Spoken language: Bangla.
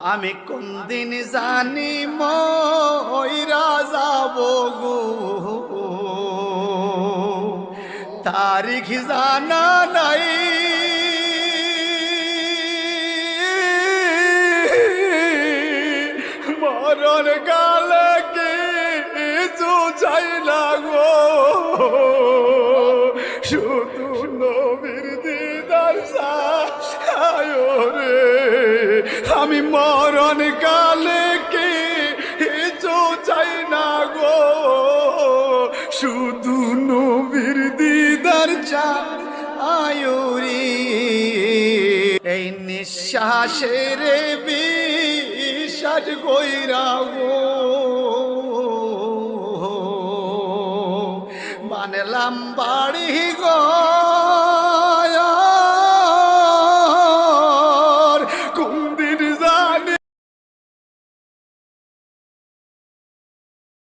আমি কোন দিন জানি ময়রা যাব গো তারিখ জানা নাই। মরণ গালে কিছু চাই না গো। শুধু নবীর দিদার আমি মরণ কালে কি কিছু চাই না গো? শুধু নবীর দিদার চায়ুরি এই নিঃশ্বাসের বিশ্বাস কইরা গো। বানলাম বাড়ি গো।